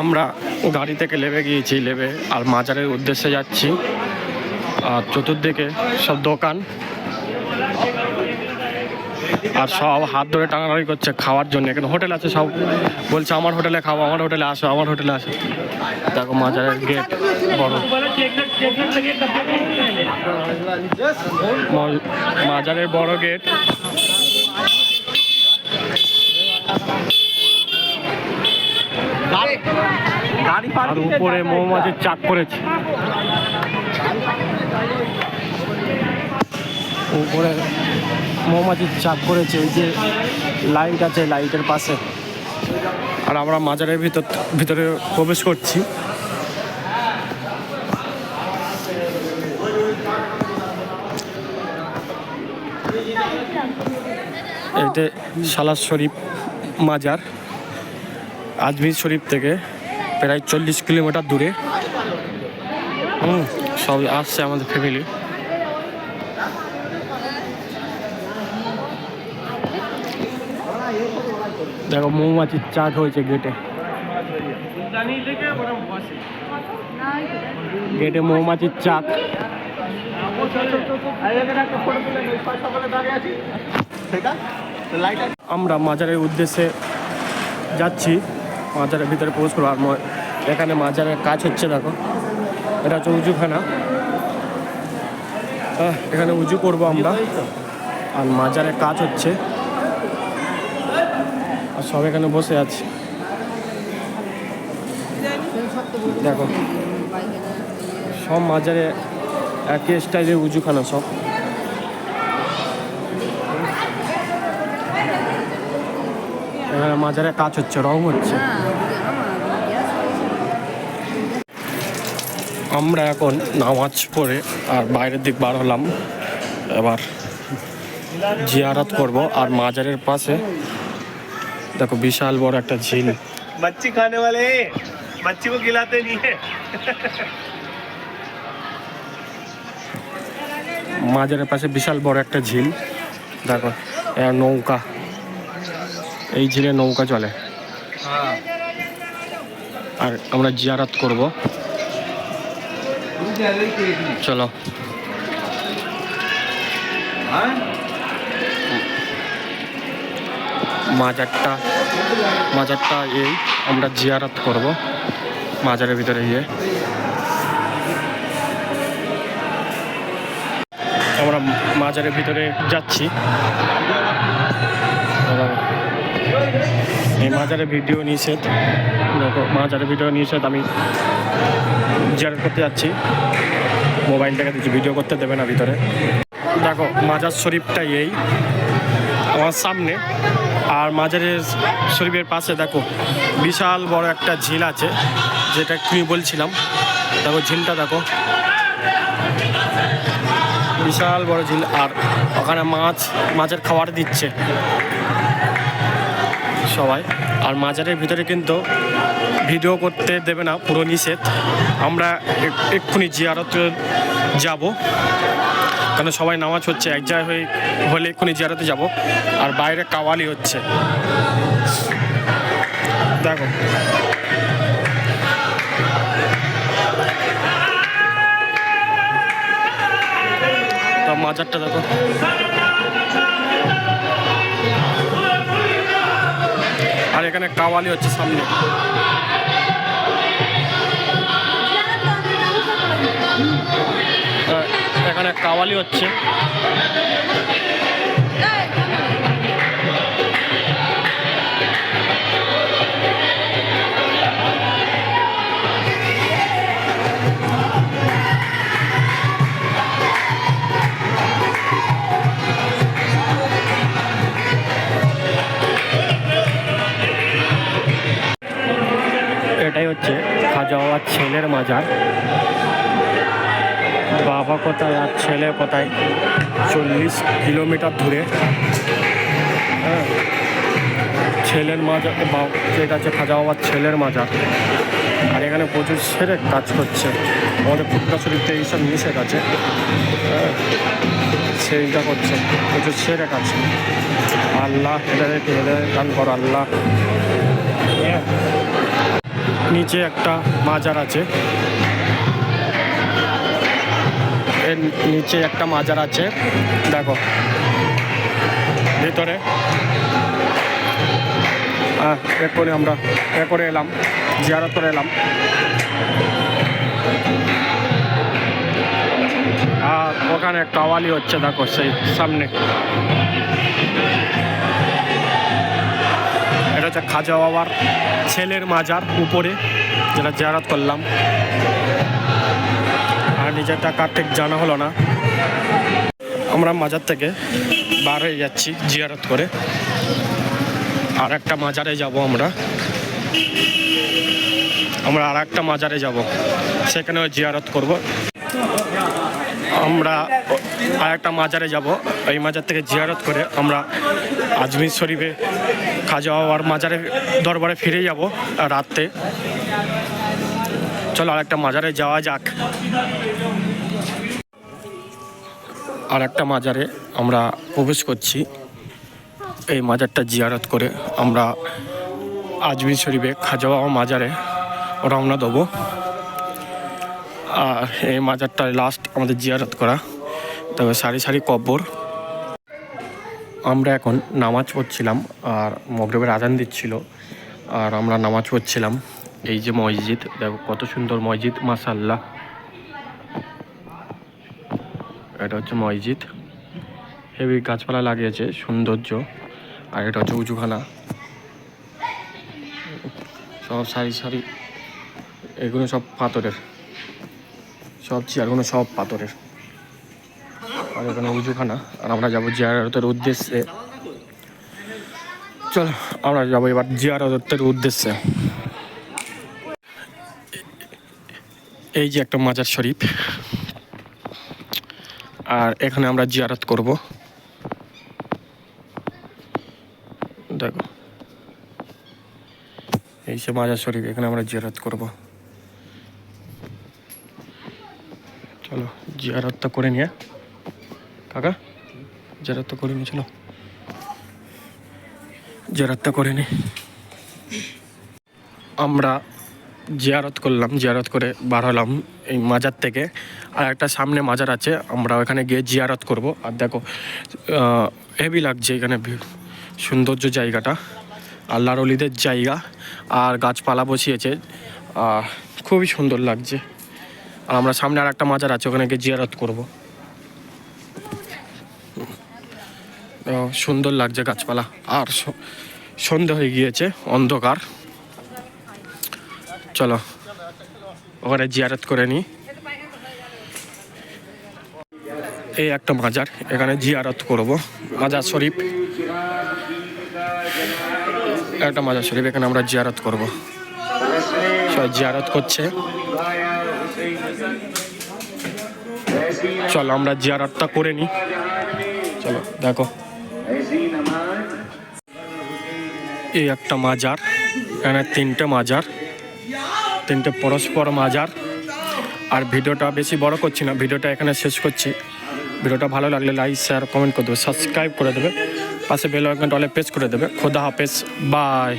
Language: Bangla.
আমরা গাড়ি থেকে লেবে গিয়েছি, লেবে আর মাজারের উদ্দেশ্যে যাচ্ছি। আর চতুর্দিকে সব দোকান। আর সব হাত ধরে টাঙাটাঙি করছে খাওয়ার জন্য। এখানে হোটেল আছে সব। বলছে, আমার হোটেলে খাব আমার হোটেলে আসো, আমার হোটেলে আসো। দেখো মাজারের গেট বড়। মাজারের বড় গেট। আর উপরে মৌমাছির চাক করেছে। উপরে মৌমাছির চাক করেছে ওই যে লাইট আছে লাইটের পাশে। আর আমরা মাজারের ভিতর ভিতরে প্রবেশ করছি। এতে সালাদ শরীফ মাজার। আজমির শরীফ থেকে প্রায় চল্লিশ কিলোমিটার দূরে। হুম সব আসছে আমাদের ফ্যামিলি দেখো মৌমাছির চাক হয়েছে গেটে গেটে মৌমাছির চাক আমরা মাজারের উদ্দেশ্যে যাচ্ছি। মাজারের ভিতরে প্রবেশ করব আর এখানে মাজারের কাজ হচ্ছে দেখো। এটা হচ্ছে উজুখানা। এখানে উজু করব আমরা। আর মাজারের কাজ হচ্ছে। আর সব এখানে বসে আছে। দেখো, সব মাজারে একই স্টাইলের উজুখানা সব। এখানে মাজারে কাজ হচ্ছে রং হচ্ছে। আমরা এখন নামাজ পড়ে আর বাইরের দিক বার হলাম। এবার জিয়ারাত করব আর মাজারের পাশে দেখো বিশাল বড় একটা ঝিল। বাচ্চি খানে वाले মচ্ছি কো খিলাতে নিয়ে। মাজারের পাশে বিশাল বড় একটা ঝিল। দেখো নৌকা। এই ঝিলে নৌকা চলে। আর আমরা জিয়ারাত করব। চলো। মাজারটা মাজারটা এই, আমরা জিয়ারত করব। মাজারের ভিতরে গিয়ে। আমরা মাজারের ভিতরে যাচ্ছি। এই মাজারের ভিডিও নিষেধ, দেখো মাজারের ভিডিও নিষেধ, আমি জিয়ারত করতে যাচ্ছি। মোবাইলটাকে ভিডিও করতে দেবে না ভিতরে। দেখো মাজার শরীফটাই এই, আমার সামনে। আর মাজারের শরীফের পাশে, দেখো, বিশাল বড় একটা ঝিল আছে, যেটা তুমি বলছিলাম? দেখো, ঝিলটা দেখো। বিশাল বড় ঝিল, আর ওখানে মাছ, মাছের খাবার দিচ্ছে। সবাই। আর মাজারের ভিতরে কিন্তু ভিডিও করতে দেবে না, পুরো নিষেধ। আমরা এক্ষুনি জিয়ারত যাব। কেন সবাই নামাজ হচ্ছে, এক জায়গায় হয়ে হলে এক্ষুনি জিয়ারতে যাব। আর বাইরে কাওয়ালি হচ্ছে। দেখো। মাজারটা দেখো। আর এখানে কাওয়ালি হচ্ছে সামনে। এখানে কাওয়ালি হচ্ছে। ছেলের মাজার। বাবা কোথায় আর ছেলে কোথায়? চল্লিশ কিলোমিটার দূরে। হ্যাঁ। ছেলের মাজার যেটা আছে খাজা বাবার ছেলের মাজার। আর এখানে প্রচুর সেরে কাজ করছে। আমাদের ফুটকা শরীরতে এইসব নিষেধ আছে। হ্যাঁ। সেইটা করছে। প্রচুর সেরে কাজ। আল্লাহ এটাদেরকে এদের গান করো আল্লাহ। নিচে একটা মাজার আছে। এর নিচে একটা মাজার আছে। দেখো। ভিতরে। হ্যাঁ করে আমরা এ করে এলাম জিয়ারত করে এলাম। আর ওখানে কাওয়ালি হচ্ছে, দেখো সেই সামনে। হচ্ছে খাজা বাবার ছেলের মাজার উপরে, যেটা জিয়ারত করলাম। আর নিজেরটা কার ঠিক জানা হলো না। আমরা মাজার থেকে বার হয়ে যাচ্ছি জিয়ারত করে। আর একটা মাজারে যাব আমরা। আমরা আর একটা মাজারে যাব। সেখানেও জিয়ারত করব। আমরা আর একটা মাজারে যাব। এই মাজার থেকে জিয়ারত করে আমরা আজমির শরীফে খাজা বাবার মাজারে দরবারে ফিরে যাব রাতে চলো আর একটা মাজারে যাওয়া যাক। আর একটা মাজারে আমরা প্রবেশ করছি। এই মাজারটা জিয়ারত করে আমরা আজমির শরীফে খাজা মাজারে রওনা দেবো। আর এই মাজারটা লাস্ট আমাদের জিয়ারত করা। তবে সারি সারি কব্বর আমরা এখন নামাজ পড়ছিলাম আর মগরবের আজান দিচ্ছিল। আর আমরা নামাজ পড়ছিলাম। এই যে মসজিদ, দেখো কত সুন্দর মসজিদ মাসাল্লাহ এটা হচ্ছে মসজিদ। হেভি গাছপালা লাগিয়েছে, সৌন্দর্য। আর এটা হচ্ছে উঁচুখানা সব সারি সারি, এগুলো সব পাথরের। সব চেয়ারগুলো সব পাথরের। আর এখানে উঁচুখানা আর আমরা যাব জিয়ারতের উদ্দেশ্যে। চলো, আমরা যাব এবার জিয়ারতের উদ্দেশ্যে। এই যে একটা মাজার শরীফ। আর এখানে আমরা জিয়ারত করব। দেখো। এই সে মাজার শরীফ, এখানে আমরা জিয়ারত করব চলো জিয়ারতটা করে নিয়ে। কাকা, জিয়ারতটা করে নি চলো। জিয়ারতটা করে নি। আমরা জিয়ারত করলাম, জিয়ারত করে বার হলাম এই মাজার থেকে। আর একটা সামনে মাজার আছে, আমরা ওখানে গিয়ে জিয়ারত করব। আর দেখো হেভি লাগছে এখানে সৌন্দর্য জায়গাটা, আল্লাহর অলিদের জায়গা। আর গাছপালা বসিয়েছে। খুবই সুন্দর লাগছে। আর আমরা সামনে আর একটা মাজার আছে, ওখানে গিয়ে জিয়ারত করব। সুন্দর লাগছে গাছপালা। আর স- সন্ধে হয়ে গিয়েছে, অন্ধকার। চলো, ওখানে জিয়ারত করে নিই। এই একটা মাজার, এখানে জিয়ারত করব। মাজার শরীফ। একটা মাজার শরীফ, এখানে আমরা জিয়ারত করব। সবাই জিয়ারত করছে। চলো, আমরা জিয়ারতটা করে নিই। চলো, দেখো। এই একটা মাজার, এখানে তিনটে মাজার, তিনটে পরস্পর মাজার। আর ভিডিওটা বেশি বড় করছি না, ভিডিওটা এখানে শেষ করছি। ভিডিওটা ভালো লাগলে লাইক শেয়ার কমেন্ট করে দেবে সাবস্ক্রাইব করে দেবে। পাশে বেল আইকনটা অলে প্রেস করে দেবে। খোদা হাফেজ বাই